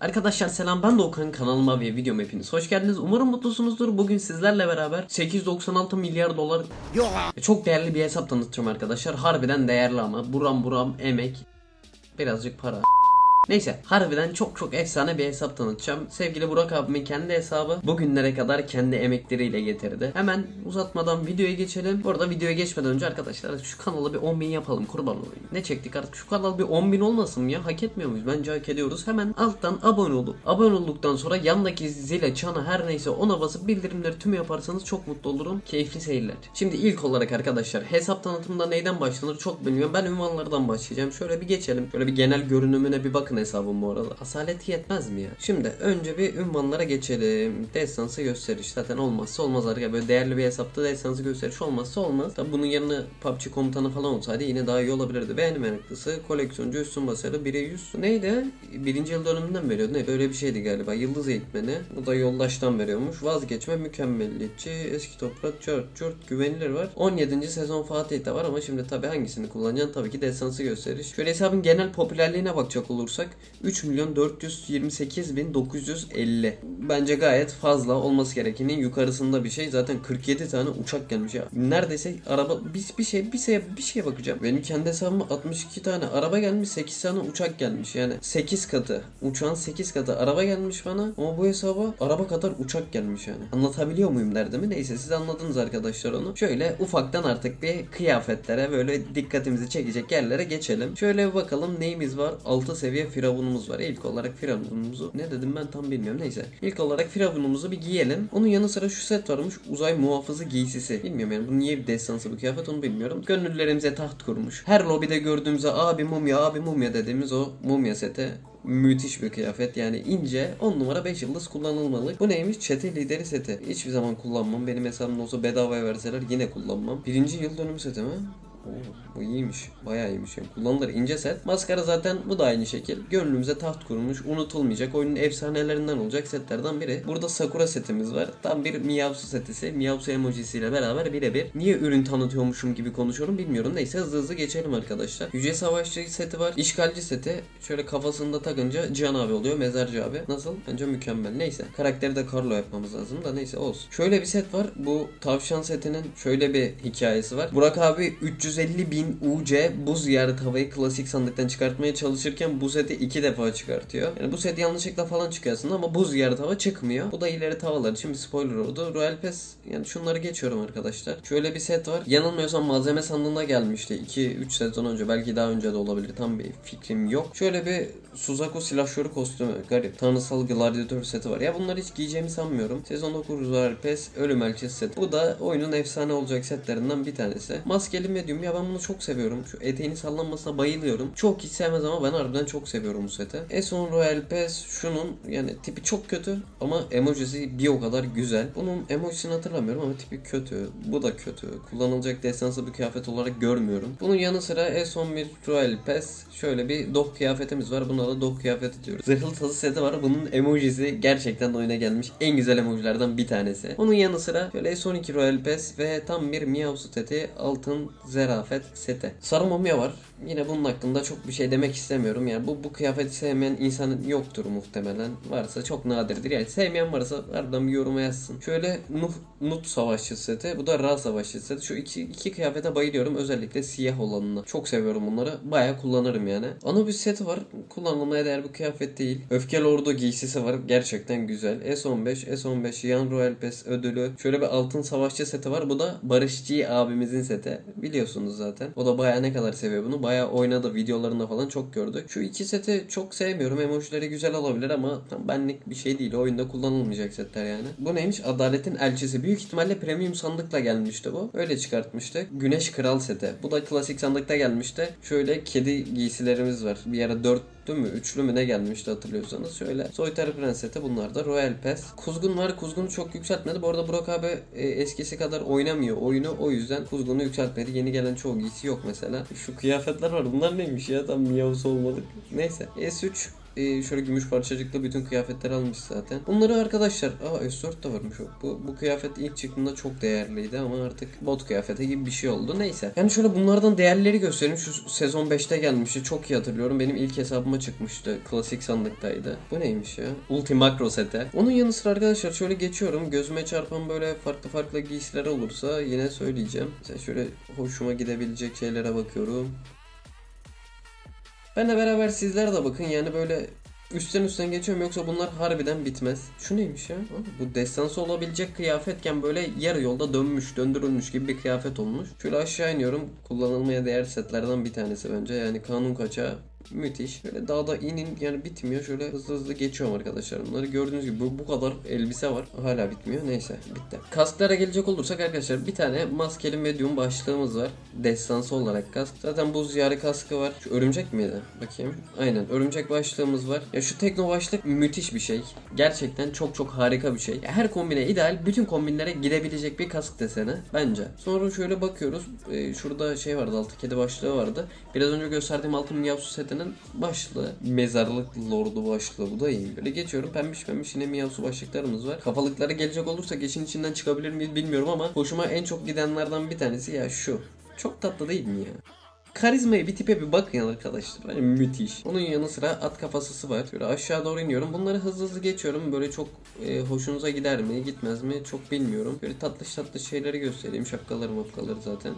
Arkadaşlar selam ben Doğukan kanalıma ve videoma hepiniz hoş geldiniz. Umarım mutlusunuzdur. Bugün sizlerle beraber 896 milyar dolar çok değerli bir hesap tanıtacağım arkadaşlar. Harbiden değerli ama buram buram emek birazcık para. Neyse harbiden çok çok efsane bir hesap tanıtacağım. Sevgili Burak abimin kendi hesabı bugünlere kadar kendi emekleriyle getirdi. Hemen uzatmadan videoya geçelim. Bu arada videoya geçmeden önce arkadaşlar şu kanalı bir 10.000 yapalım kurban olayım. Ne çektik artık şu kanal bir 10.000 olmasın mı ya? Hak etmiyor muyuz? Bence hak ediyoruz. Hemen alttan abone olup abone olduktan sonra yandaki zile çana her neyse ona basıp bildirimleri tüm yaparsanız çok mutlu olurum. Keyifli seyirler. Şimdi ilk olarak arkadaşlar hesap tanıtımında neyden başlanır çok bilmiyorum. Ben ünvanlardan başlayacağım. Şöyle bir geçelim. Şöyle bir genel görünümüne bir bakın hesabım bu arada. Asalet yetmez mi ya? Şimdi önce bir ünvanlara geçelim. Destansı gösteriş zaten olmazsa olmaz arkadaşlar. Böyle değerli bir hesapta destansı gösteriş olmazsa olmaz. Tabi bunun yerine PUBG komutanı falan olsaydı yine daha iyi olabilirdi. Beğeni meraklısı, koleksiyoncu, üstün başarı, bire 100. Neydi? Birinci yıl dönümünden veriyordu. Ne? Böyle bir şeydi galiba. Yıldız eğitmeni. Bu da yoldaştan veriyormuş. Vazgeçme, mükemmelliyetçi, eski toprak, çört, çört, güvenilir var. 17. sezon Fatih de var ama şimdi tabi hangisini kullanacaksın? Tabii ki destansı gösteriş. Şöyle hesabın genel popülerliğine bakacak olursak 3 milyon 428 bin 950. Bence gayet fazla olması gerekenin yukarısında bir şey. Zaten 47 tane uçak gelmiş ya. Neredeyse araba bir, bir şey bir şey bir şeye bakacağım. Benim kendi hesabıma 62 tane araba gelmiş 8 tane uçak gelmiş. Yani 8 katı. Uçağın 8 katı araba gelmiş bana ama bu hesaba araba kadar uçak gelmiş yani. Anlatabiliyor muyum derdimi? Neyse siz anladınız arkadaşlar onu. Şöyle ufaktan artık bir kıyafetlere böyle dikkatimizi çekecek yerlere geçelim. Şöyle bir bakalım neyimiz var? 6 seviye firavunumuz var. İlk olarak firavunumuzu ne dedim ben tam bilmiyorum. Neyse. İlk olarak firavunumuzu bir giyelim. Onun yanı sıra şu set varmış. Uzay muhafızı giysisi. Bilmiyorum yani bu niye bir destansı bir kıyafet onu bilmiyorum. Gönüllerimize taht kurmuş. Her lobide gördüğümüzde abi mumya abi mumya dediğimiz o mumya sete müthiş bir kıyafet yani ince 10 numara 5 yıldız kullanılmalı. Bu neymiş? Çete lideri seti. Hiçbir zaman kullanmam. Benim hesabımda olsa bedavaya verseler yine kullanmam. Birinci yıl dönümü seti mi? Oo, bu iyiymiş. Bayağı iyiymiş. Yani kullanılır ince set. Maskara zaten bu da aynı şekil. Gönlümüze taht kurmuş. Unutulmayacak. Oyunun efsanelerinden olacak setlerden biri. Burada Sakura setimiz var. Tam bir Miyavsu setisi. Miyavsu emojisiyle beraber birebir. Niye ürün tanıtıyormuşum gibi konuşuyorum bilmiyorum. Neyse hızlı hızlı geçelim arkadaşlar. Yüce Savaşçı seti var. İşgalci seti. Şöyle kafasında takınca Cihan abi oluyor. Mezarcı abi. Nasıl? Bence mükemmel. Neyse. Karakteri de Carlo yapmamız lazım da neyse olsun. Şöyle bir set var. Bu tavşan setinin şöyle bir hikayesi var. Burak abi 350 bin UC buz ziyareti havayı klasik sandıktan çıkartmaya çalışırken bu seti iki defa çıkartıyor. Yani bu set yanlışlıkla falan çıkıyor aslında ama buz ziyareti hava çıkmıyor. Bu da ileri tavalar için bir spoiler oldu. Royal Pass yani şunları geçiyorum arkadaşlar. Şöyle bir set var. Yanılmıyorsam malzeme sandığında gelmişti. 2-3 sezon önce belki daha önce de olabilir. Tam bir fikrim yok. Şöyle bir Suzaku silahşörü kostümü. Garip. Tanrısal gladyatör seti var. Ya bunları hiç giyeceğimi sanmıyorum. Sezon 9 Royal Pass ölüm elçisi set. Bu da oyunun efsane olacak setlerinden bir tanesi. Maskeli medium ya ben bunu çok seviyorum. Şu eteğini sallanmasına bayılıyorum. Çok hiç sevmez ama ben harbiden çok seviyorum bu seti. Eson Royal Pass şunun yani tipi çok kötü ama emojisi bir o kadar güzel. Bunun emojisini hatırlamıyorum ama tipi kötü. Bu da kötü. Kullanılacak destansı bir kıyafet olarak görmüyorum. Bunun yanı sıra S11 Royal Pass şöyle bir dog kıyafetimiz var. Buna da dog kıyafeti diyoruz. Zırhlı tazı seti var. Bunun emojisi gerçekten oyuna gelmiş en güzel emojilerden bir tanesi. Onun yanı sıra şöyle S12 Royal Pass ve tam bir Miyav seti altın zerafet seti. Sarı mumya var. Yine bunun hakkında çok bir şey demek istemiyorum. Yani bu bu kıyafeti sevmeyen insan yoktur muhtemelen. Varsa çok nadirdir. Yani sevmeyen varsa harbiden bir yoruma yazsın. Şöyle Nuh, Nut savaşçı seti. Bu da Ra savaşçı seti. Şu iki, iki kıyafete bayılıyorum. Özellikle siyah olanını. Çok seviyorum bunları. Bayağı kullanırım yani. Anubis seti var. Kullanılmaya değer bir kıyafet değil. Öfkeli Ordu giysisi var. Gerçekten güzel. S15, S15 Yan Royal Pass ödülü. Şöyle bir altın savaşçı seti var. Bu da Barışçı abimizin seti. Biliyorsunuz zaten. O da bayağı ne kadar seviyor bunu. Bayağı oynadı. Videolarında falan çok gördük. Şu iki seti çok sevmiyorum. Emojileri güzel olabilir ama tam benlik bir şey değil. Oyunda kullanılmayacak setler yani. Bu neymiş? Adaletin elçisi. Büyük ihtimalle premium sandıkla gelmişti bu. Öyle çıkartmıştı. Güneş Kral seti. Bu da klasik sandıkta gelmişti. Şöyle kedi giysilerimiz var. Bir ara 4 mü? Üçlü mü ne gelmişti hatırlıyorsanız. Şöyle Soytarı Prens seti bunlar da Royal Pass. Kuzgun var. Kuzgun'u çok yükseltmedi. Bu arada Burak abi e, eskisi kadar oynamıyor oyunu. O yüzden Kuzgun'u yükseltmedi. Yeni gelen çoğu giysi yok mesela. Şu kıyafetler var. Bunlar neymiş ya? Tam miyavus olmadık. Neyse. S3 e, şöyle gümüş parçacıklı bütün kıyafetleri almış zaten. Bunları arkadaşlar aa S4 de varmış o. Bu, bu kıyafet ilk çıktığında çok değerliydi ama artık bot kıyafeti gibi bir şey oldu. Neyse. Yani şöyle bunlardan değerleri göstereyim. Şu sezon 5'te gelmişti. Çok iyi hatırlıyorum. Benim ilk hesabıma çıkmıştı. Klasik sandıktaydı. Bu neymiş ya? Ulti Makro sete. Onun yanı sıra arkadaşlar şöyle geçiyorum. Gözüme çarpan böyle farklı farklı giysiler olursa yine söyleyeceğim. Mesela şöyle hoşuma gidebilecek şeylere bakıyorum. Benle beraber sizler de bakın yani böyle üstten üstten geçiyorum yoksa bunlar harbiden bitmez. Şu neymiş ya? Bu destansı olabilecek kıyafetken böyle yarı yolda dönmüş, döndürülmüş gibi bir kıyafet olmuş. Şöyle aşağı iniyorum. Kullanılmaya değer setlerden bir tanesi bence. Yani kanun kaçağı Müthiş. Böyle dağda inin yani bitmiyor. Şöyle hızlı hızlı geçiyorum arkadaşlar. Bunları gördüğünüz gibi bu, bu kadar elbise var. Hala bitmiyor. Neyse bitti. Kasklara gelecek olursak arkadaşlar bir tane maskeli medium başlığımız var. Destansı olarak kask. Zaten buz yarı kaskı var. Şu örümcek miydi? Bakayım. Aynen örümcek başlığımız var. Ya şu tekno başlık müthiş bir şey. Gerçekten çok çok harika bir şey. Ya her kombine ideal. Bütün kombinlere gidebilecek bir kask desene bence. Sonra şöyle bakıyoruz. Ee, şurada şey vardı altı kedi başlığı vardı. Biraz önce gösterdiğim altın Miyavsu setinin başlığı. Mezarlık lordu başlığı. Bu da iyi. Böyle geçiyorum. Pembiş pembiş yine Miyavsu başlıklarımız var. Kafalıklara gelecek olursak işin içinden çıkabilir miyiz bilmiyorum ama hoşuma en çok gidenlerden bir tanesi ya şu. Çok tatlı değil mi ya? Karizmaya bir tipe bir bakın arkadaşlar. Hani müthiş. Onun yanı sıra at kafasısı var. Böyle aşağı doğru iniyorum. Bunları hızlı hızlı geçiyorum. Böyle çok e, hoşunuza gider mi gitmez mi çok bilmiyorum. Böyle tatlış tatlış şeyleri göstereyim. Şapkaları mapkaları zaten.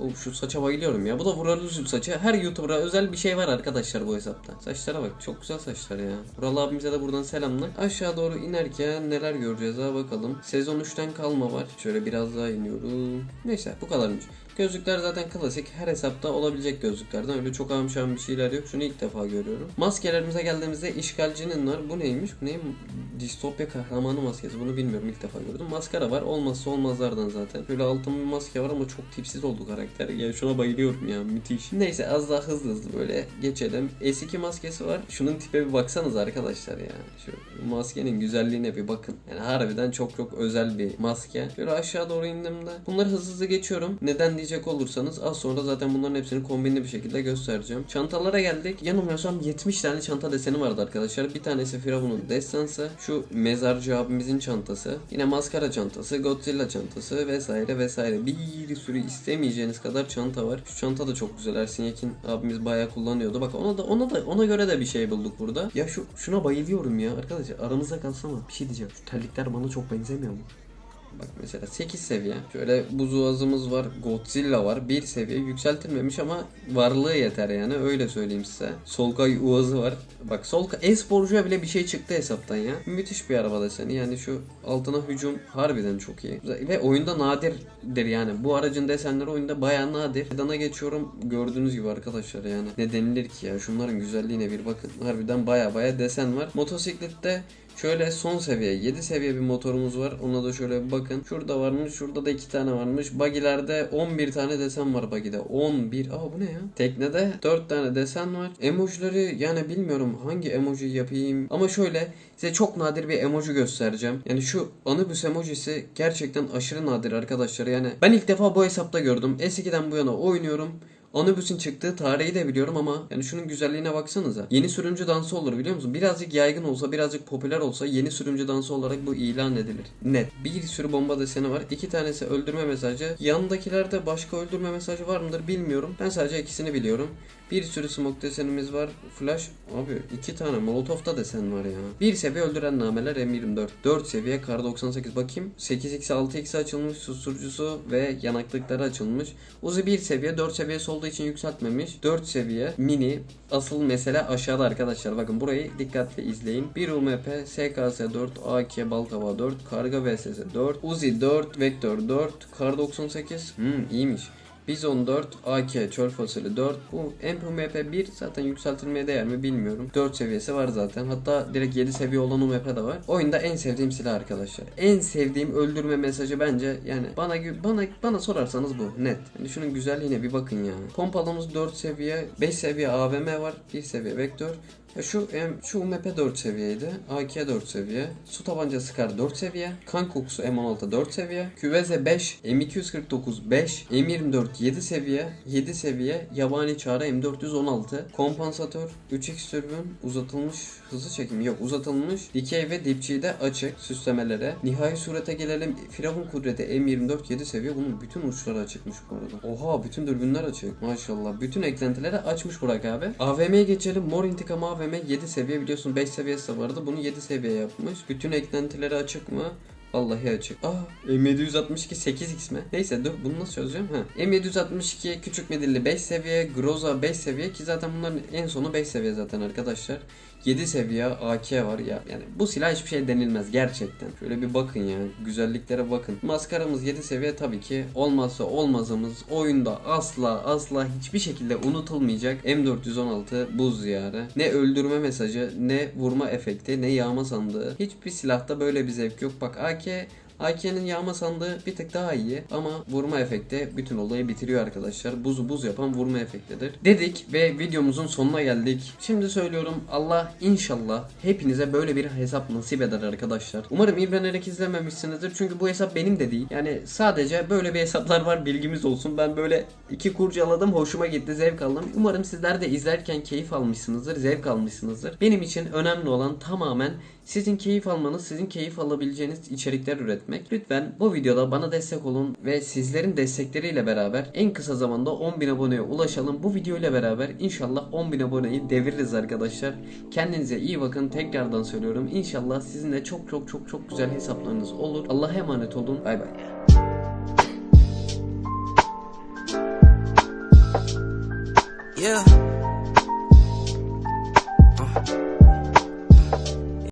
O şu saça bayılıyorum ya. Bu da Vural Üzül saçı. Her YouTuber'a özel bir şey var arkadaşlar bu hesapta. Saçlara bak. Çok güzel saçlar ya. Vural abimize de buradan selamlar. Aşağı doğru inerken neler göreceğiz ha bakalım. Sezon 3'ten kalma var. Şöyle biraz daha iniyorum. Neyse bu kadarmış. Gözlükler zaten klasik. Her hesapta olabilecek gözlüklerden. Öyle çok amşan bir şeyler yok. Şunu ilk defa görüyorum. Maskelerimize geldiğimizde işgalcinin var. Bu neymiş? Bu neyim? Distopya kahramanı maskesi. Bunu bilmiyorum. ilk defa gördüm. Maskara var. Olmazsa olmazlardan zaten. Şöyle altın bir maske var ama çok tipsiz oldu karakter. Ya şuna bayılıyorum ya. Müthiş. Neyse az daha hızlı hızlı böyle geçelim. S2 maskesi var. Şunun tipe bir baksanız arkadaşlar ya. Şu maskenin güzelliğine bir bakın. Yani harbiden çok çok özel bir maske. Şöyle aşağı doğru indiğimde bunları hızlı hızlı geçiyorum. Neden diyecek olursanız az sonra zaten bunların hepsini kombinli bir şekilde göstereceğim. Çantalara geldik. Yanılmıyorsam 70 tane çanta deseni vardı arkadaşlar. Bir tanesi Firavun'un destansı. Şu mezarcı abimizin çantası. Yine maskara çantası, Godzilla çantası vesaire vesaire. Bir sürü istemeyeceğiniz kadar çanta var. Şu çanta da çok güzel. Ersin Yekin abimiz bayağı kullanıyordu. Bak ona da ona da ona göre de bir şey bulduk burada. Ya şu şuna bayılıyorum ya arkadaşlar. Aramızda kalsın ama bir şey diyeceğim. Şu terlikler bana çok benzemiyor mu? Bak mesela 8 seviye. Şöyle buzuğazımız var. Godzilla var. 1 seviye. Yükseltilmemiş ama varlığı yeter yani. Öyle söyleyeyim size. Solkay Uazı var. Bak Solkay e-sporcuya bile bir şey çıktı hesaptan ya. Müthiş bir araba deseni. Yani şu altına hücum harbiden çok iyi. Ve oyunda nadirdir yani. Bu aracın desenleri oyunda bayağı nadir. Sedana geçiyorum. Gördüğünüz gibi arkadaşlar yani. Ne denilir ki ya. Şunların güzelliğine bir bakın. Harbiden baya baya desen var. Motosiklette Şöyle son seviye 7 seviye bir motorumuz var. Ona da şöyle bir bakın. Şurada varmış. Şurada da 2 tane varmış. Bagilerde 11 tane desen var bagide. 11. Aa bu ne ya? Teknede 4 tane desen var. Emojileri yani bilmiyorum hangi emoji yapayım. Ama şöyle size çok nadir bir emoji göstereceğim. Yani şu Anubis emojisi gerçekten aşırı nadir arkadaşlar. Yani ben ilk defa bu hesapta gördüm. S2'den bu yana oynuyorum. Anubis'in çıktığı tarihi de biliyorum ama yani şunun güzelliğine baksanıza. Yeni sürümcü dansı olur biliyor musun? Birazcık yaygın olsa, birazcık popüler olsa yeni sürümcü dansı olarak bu ilan edilir. Net. Bir sürü bomba deseni var. İki tanesi öldürme mesajı. Yanındakilerde başka öldürme mesajı var mıdır bilmiyorum. Ben sadece ikisini biliyorum. Bir sürü smoke desenimiz var. Flash. Abi iki tane Molotov'da desen var ya. Bir seviye öldüren nameler M24. 4 seviye kar 98 bakayım. 8x 6x açılmış susturucusu ve yanaklıkları açılmış. Uzi 1 seviye 4 seviyesi olduğu için yükseltmemiş. 4 seviye mini. Asıl mesele aşağıda arkadaşlar. Bakın burayı dikkatle izleyin. 1 UMP, SKS 4, AK Balkava 4, Karga VSS 4, Uzi 4, Vektör 4, Kar 98. Hmm iyiymiş. Bizon 4, AK, çöl fosili 4. Bu MP 1 zaten yükseltilmeye değer mi bilmiyorum. 4 seviyesi var zaten. Hatta direkt 7 seviye olan UMP de var. Oyunda en sevdiğim silah arkadaşlar. En sevdiğim öldürme mesajı bence yani bana bana bana sorarsanız bu net. Yani şunun güzelliğine bir bakın ya. Pompalımız 4 seviye, 5 seviye AVM var, 1 seviye vektör. Ya şu em, şu UMP 4 seviyeydi. AK 4 seviye. Su tabanca Scar 4 seviye. Kan kokusu M16 4 seviye. Küveze 5. M249 5. M24 7 seviye. 7 seviye. Yabani çağrı M416. Kompansatör 3x türbün uzatılmış hızlı çekim yok uzatılmış dikey ve dipçiyi de açık süslemelere. Nihai surete gelelim. Firavun kudreti M24 7 seviye. Bunun bütün uçları açıkmış bu arada. Oha bütün dürbünler açık. Maşallah. Bütün eklentileri açmış Burak abi. AVM'ye geçelim. Mor intikam AVM 7 seviye biliyorsun 5 seviyesi vardı. Bunu 7 seviye yapmış. Bütün eklentileri açık mı? Vallahi açık. Aa M762 8x mi? Neyse dur bunu nasıl çözeceğim? Ha. M762 küçük medilli 5 seviye, Groza 5 seviye ki zaten bunların en sonu 5 seviye zaten arkadaşlar. 7 seviye AK var ya. Yani bu silah hiçbir şey denilmez gerçekten. Şöyle bir bakın ya. Güzelliklere bakın. Maskaramız 7 seviye tabii ki olmazsa olmazımız oyunda asla asla hiçbir şekilde unutulmayacak M416 buz ziyarı. Ne öldürme mesajı, ne vurma efekti, ne yağma sandığı. Hiçbir silahta böyle bir zevk yok. Bak AK AK'nin yağma sandığı bir tık daha iyi ama vurma efekti bütün olayı bitiriyor arkadaşlar. Buzu buz yapan vurma efektidir. Dedik ve videomuzun sonuna geldik. Şimdi söylüyorum Allah inşallah hepinize böyle bir hesap nasip eder arkadaşlar. Umarım imrenerek izlememişsinizdir çünkü bu hesap benim de değil. Yani sadece böyle bir hesaplar var bilgimiz olsun. Ben böyle iki kurcaladım hoşuma gitti zevk aldım. Umarım sizler de izlerken keyif almışsınızdır zevk almışsınızdır. Benim için önemli olan tamamen sizin keyif almanız, sizin keyif alabileceğiniz içerikler üretmek. Lütfen bu videoda bana destek olun ve sizlerin destekleriyle beraber en kısa zamanda 10.000 aboneye ulaşalım. Bu video ile beraber inşallah 10.000 aboneyi deviririz arkadaşlar. Kendinize iyi bakın. Tekrardan söylüyorum. İnşallah sizin de çok çok çok çok güzel hesaplarınız olur. Allah'a emanet olun. Bay bay. Yeah.